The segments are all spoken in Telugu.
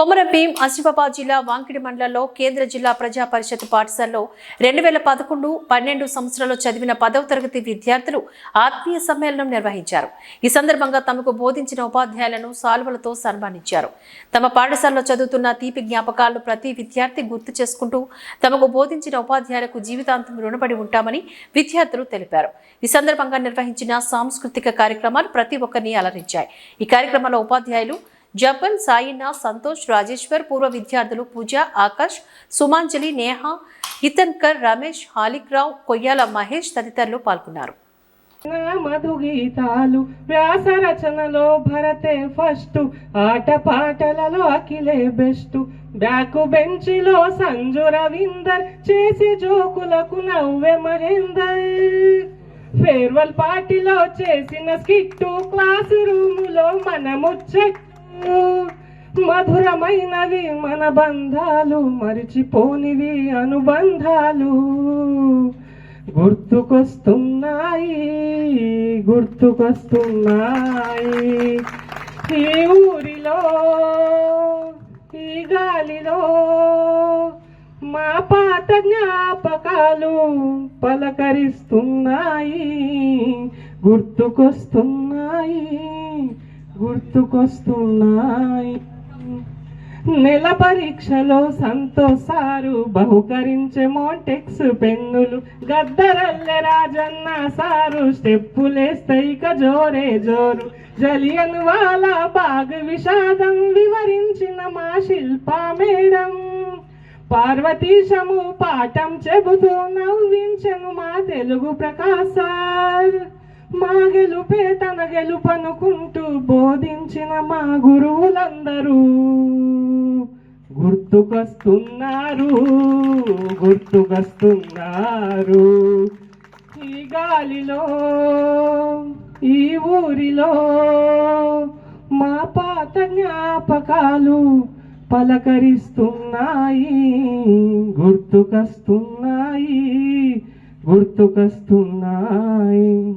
కొమరభీం ఆసిఫాబాద్ జిల్లా వాంకిడి మండలంలో కేంద్ర జిల్లా ప్రజా పరిషత్ పాఠశాలలో రెండు వేల పదకొండు పన్నెండు సంవత్సరాల్లో చదివిన పదవ తరగతి విద్యార్థులు ఆత్మీయ సమ్మేళనం నిర్వహించారు. ఈ సందర్భంగా తమకు బోధించిన ఉపాధ్యాయులను సాల్వలతో సన్మానించారు. తమ పాఠశాలలో చదువుతున్న తీపి జ్ఞాపకాలను ప్రతి విద్యార్థి గుర్తు చేసుకుంటూ తమకు బోధించిన ఉపాధ్యాయులకు జీవితాంతం రుణపడి ఉంటామని విద్యార్థులు తెలిపారు. ఈ సందర్భంగా నిర్వహించిన సాంస్కృతిక కార్యక్రమాలు ప్రతి ఒక్కరిని అలరించాయి. ఈ కార్యక్రమంలో ఉపాధ్యాయులు జపన్ సాయినా సంతోష్ రాజేశ్వర్ పూర్వ విద్యార్థులు పూజ ఆకాష్ సుమాంజలి నేహ హితన్కర్ రమేష్ హాలిక్ రావు కొయ్యాల మహేష్ తదితరులు పాల్గొన్నారు. మధుగీతాలు మధు గీతాలు వ్యాస రచనలో భరతే ఫస్ట్. ఆట పాటలలో అఖిలే బెస్ట్. బ్యాకు బెంచిలో సంజు రవీందర్ చేసి జోకులకు నవ్వే మహేందర్. ఫేర్వెల్ పార్టీలో చేసిన స్కిట్టు క్లాస్ రూములో మన ముచ్చట్టు మధురమైనవి మన బంధాలు మరిచిపోనివి అనుబంధాలు. గుర్తుకొస్తున్నాయి గుర్తుకొస్తున్నాయి. ఈ ఊరిలో ఈ గాలిలో మా పాత జ్ఞాపకాలు పలకరిస్తున్నాయి గుర్తుకొస్తున్నాయి. గుర్తుకొస్తున్నాయి. నెల పరీక్షలో సంతోషారు బహుకరించే మోటెక్స్ పెన్నులు గద్దరల్లె రాజన్న సారు స్టెప్పులేస్తే ఇక జోరే జోరు. జలియన్ వాలా బాగ్ విషాదం వివరించిన మా శిల్పా మేడం. పార్వతీశము పాఠం చెబుతూ నవ్వించను మా తెలుగు ప్రకాశార్ గెలుపే తన గెలుపనుకుంటూ బోధించిన మా గురువులందరూ. గుర్తుకొస్తున్నారు గుర్తుకొస్తున్నారు. ఈ గాలిలో ఈ ఊరిలో మా పాత జ్ఞాపకాలు పలకరిస్తున్నాయి. గుర్తుకొస్తున్నాయి గుర్తుకొస్తున్నాయి.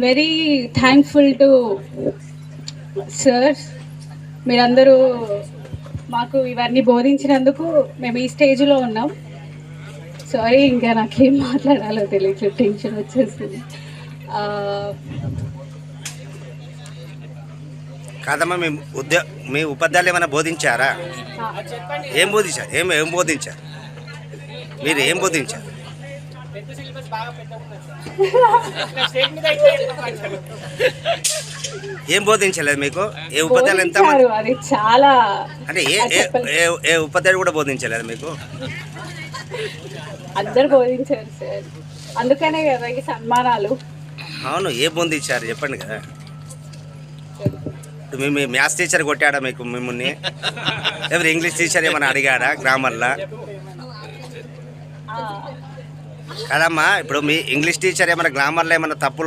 వెరీ థ్యాంక్ఫుల్ టు సార్ మీరందరూ మాకు ఇవన్నీ బోధించినందుకు మేము ఈ స్టేజ్లో ఉన్నాం. సారీ ఇంకా నాకేం మాట్లాడాలో తెలియట్లేదు. టెన్షన్ వచ్చేసింది. ఆ, కాదమ్మా మీ ఉద్యో మీ ఉపాధ్యాయులు ఏమైనా బోధించారా? ఏం బోధించారు? ఏం ఏం బోధించారు? మీరు ఏం బోధించారు? ఏం బోధించలేదు మీకు? ఏ ఉపాధ్యాయులు ఎంత అది చాలా అంటే ఏ ఏ ఏ- ఏ ఉపాధ్యాయుడు కూడా బోధించలేదు మీకు? అందరు బోధించారు సార్. అందుకనే కదా ఈ సన్మానాలు. అవును ఏం బోధించారు? చెప్పండి కదా. ఇప్పుడు మీ మీ మ్యాథ్స్ టీచర్ కొట్టాడా మీకు మిమ్మల్ని ఎవరు ఇంగ్లీష్ టీచర్ ఏమైనా అడిగాడా గ్రామర్లో? కదమ్మా ఇప్పుడు మీ ఇంగ్లీష్ టీచర్ ఏమైనా గ్రామర్లో ఏమైనా తప్పులు